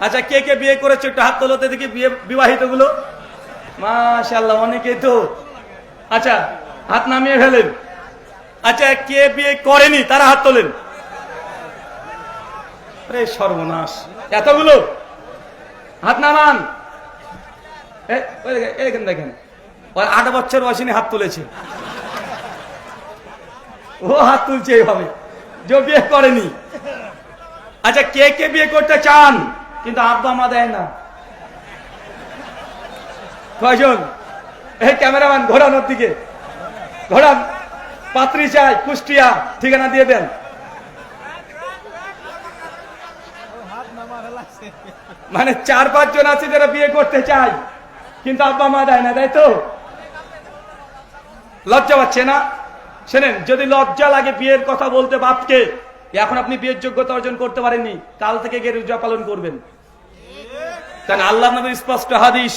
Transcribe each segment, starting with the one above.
আচ্ছা কে কে বিয়ে করেছে? একটু হাত তোলোতে দেখি বিয়ে বিবাহিতগুলো। মাশাল্লাহ অনেকে তো। আচ্ছা হাত নামিয়ে ফেলেন। আচ্ছা কে বিয়ে করেনি তারা হাত তোলেন। সর্বনাশ। এতগুলো? হাত নামান। এ, দেখেন, আট বছর বয়সিনী হাত তুলেছে। ও হাত তুলছে এইভাবে। যে বিয়ে করেনি। আচ্ছা কে কে বিয়ে করতে চান? কিন্তু আব্বা মা দেয় না। কয়জন? এই ক্যামেরাম্যান ঘোরানোর দিকে। ঘোরান, পাত্রী চাই, কুষ্টিয়া, ঠিকানা দিয়ে দেন। মানে চার পাঁচ জন আছে যারা বিয়ে করতে চায়, কিন্তু আব্বা মা দেয় না, তাই তো? লজ্জা পাচ্ছে না? শোনেন, যদি লজ্জা লাগে বিয়ের কথা বলতে বাপকে এখন আপনি বিয়ের যোগ্যতা অর্জন করতে পারেননি, কাল থেকে গিয়ে রোজা পালন করবেন। কারণ আল্লাহ নবীর স্পষ্ট হাদিস,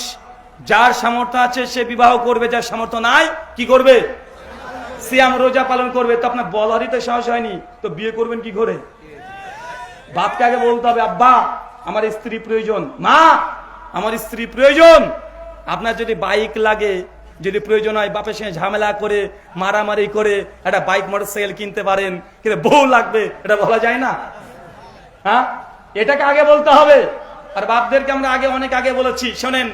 যার সামর্থ্য আছে সে বিবাহ করবে, যার সামর্থ্য নাই, কি করবে? সিয়াম রোজা পালন করবে, তো আপনার বলারই তো সাহস হয়নি, তো বিয়ে করবেন কি করে? বাপকে আগে বলতে হবে, আব্বা, আমার স্ত্রী প্রয়োজন। মা, আমার স্ত্রী প্রয়োজন। আপনার যদি বাইক লাগে যদি প্রয়োজন হয় বাপের সঙ্গে ঝামেলা করে, মারামারি করে একটা বাইক মোটরসাইকেল কিনতে পারেন, কিন্তু বউ লাগবে, এটা বলা যায় না। হ্যাঁ? এটাকে আগে বলতে হবে। আর বাপদেরকে আমরা আগে, অনেক আগে বলেছি, শোনেন,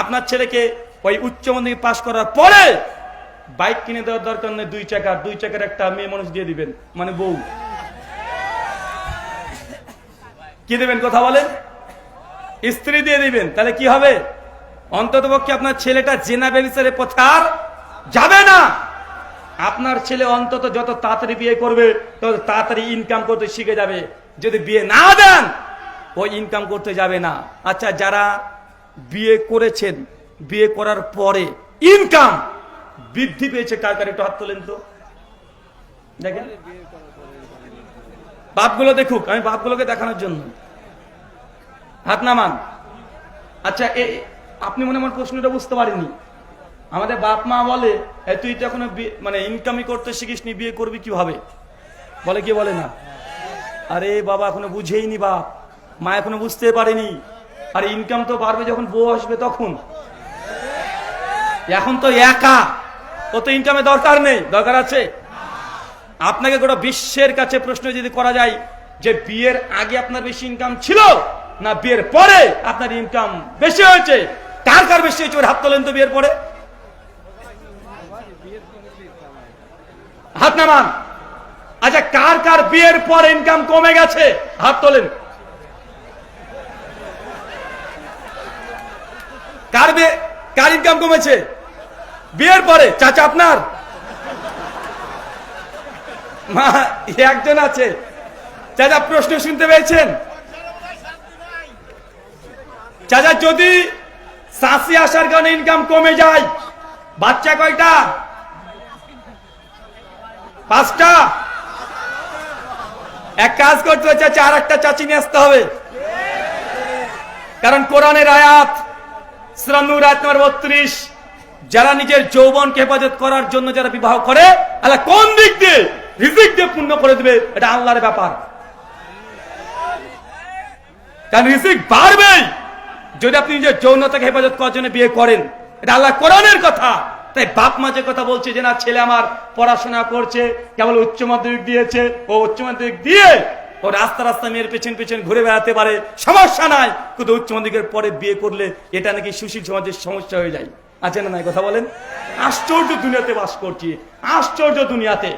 আপনার ছেলেকে ওই উচ্চ মাধ্যমিক পাশ করার পরে বাইক কিনে দেওয়ার দরকার নেই দুই চাকার দুই চাকার একটা মেয়ে মানুষ দিয়ে দিবেন মানে বউ। কি দেবেন, কথা বলেন? স্ত্রী দিয়ে দিবেন, তাহলে কি হবে? অন্তত পক্ষে আপনার ছেলেটা জেনা ব্যবসারের পথে আর যাবে না। আপনার ছেলে অন্তত যত তাড়াতাড়ি বিয়ে করবে, তত তাড়াতাড়ি ইনকাম করতে শিখে যাবে। যদি বিয়ে না দেন, ও ইনকাম করতে যাবে না। আচ্ছা যারা বিয়ে করেছেন, বিয়ে করার পরে ইনকাম বৃদ্ধি পেয়েছে কার কার? একটু হাত তোলেন তো। দেখেন। বাপগুলো দেখুক, আমি বাপগুলোকে দেখানোর জন্য। হাত নামান। আচ্ছা আপনি মনে আমার প্রশ্নটা বুঝতে পারেনি। আমাদের বাপ মা বলে "এ, তুই তো এখনও মানে ইনকামই করতে শিখিস নি বিয়ে করবি কীভাবে? বলে কি বলে না? আরে বাবা এখনও বুঝেইনি বাপ। মা এখনও বুঝতে পারেনি। আর ইনকাম তো বাড়বে যখন বউ আসবে তখন। এখন তো একা। ও তো ইনকামের দরকার নেই। দরকার আছে? আপনাকে গোটা বিশ্বের কাছে প্রশ্ন যদি করা যায় যে বিয়ের আগে আপনার বেশি ইনকাম ছিল না বিয়ের পরে আপনার ইনকাম বেশি হয়েছে? কার কার বেশি হয়েছে? হাত তোলেন তো বিয়ের পরে। হাত নামান। আচ্ছা কার কার বিয়ের পর ইনকাম কমে গেছে? হাত তোলেন। কার বিয়ে কার ইনকাম কমেছে? বিয়ের পরে। চাচা আপনার? মা একজন আছে। চাচা প্রশ্ন শুনতে পেয়েছেন? চাচা, যদি শাসি আসার কারণে ইনকাম কমে যায়। বাচ্চা কয়টা? পাঁচটা? এক কাজ করতে হবে চাচা আর একটা চাচি নিয়ে আসতে হবে। কারণ কোরআনের আয়াত শ্রানুর আয়াত নম্বর বত্রিশ, যারা নিজের যৌবনকে হেফাজত করার জন্য যারা বিবাহ করে, আল্লাহ কোন দিক দিয়ে রিজিক দিয়ে পূর্ণ করে দেবে, এটা আল্লাহর ব্যাপার। কারণ রিজিক বাড়বেই। যদি আপনি নিজের যৌনতাকে হেফাজত করার জন্য বিয়ে করেন, এটা আল্লাহ কোরআনের কথা। তাই বাপ মা যে কথা বলছে যে, না, ছেলে আমার পড়াশোনা করছে, কেবল উচ্চ মাধ্যমিক দিয়েছে, ও উচ্চ মাধ্যমিক দিয়ে ও রাস্তা রাস্তা মেয়ের পেছন পেছন ঘুরে বেড়াতে পারে, সমস্যা নাই। কিন্তু উচ্চ মাধ্যমিকের পরে বিয়ে করলে এটা নাকি সুশীল সমাজের সমস্যা হয়ে যায়। আছে না নাই কথা বলেন? আশ্চর্য দুনিয়াতে বাস করছি। আশ্চর্য দুনিয়াতে।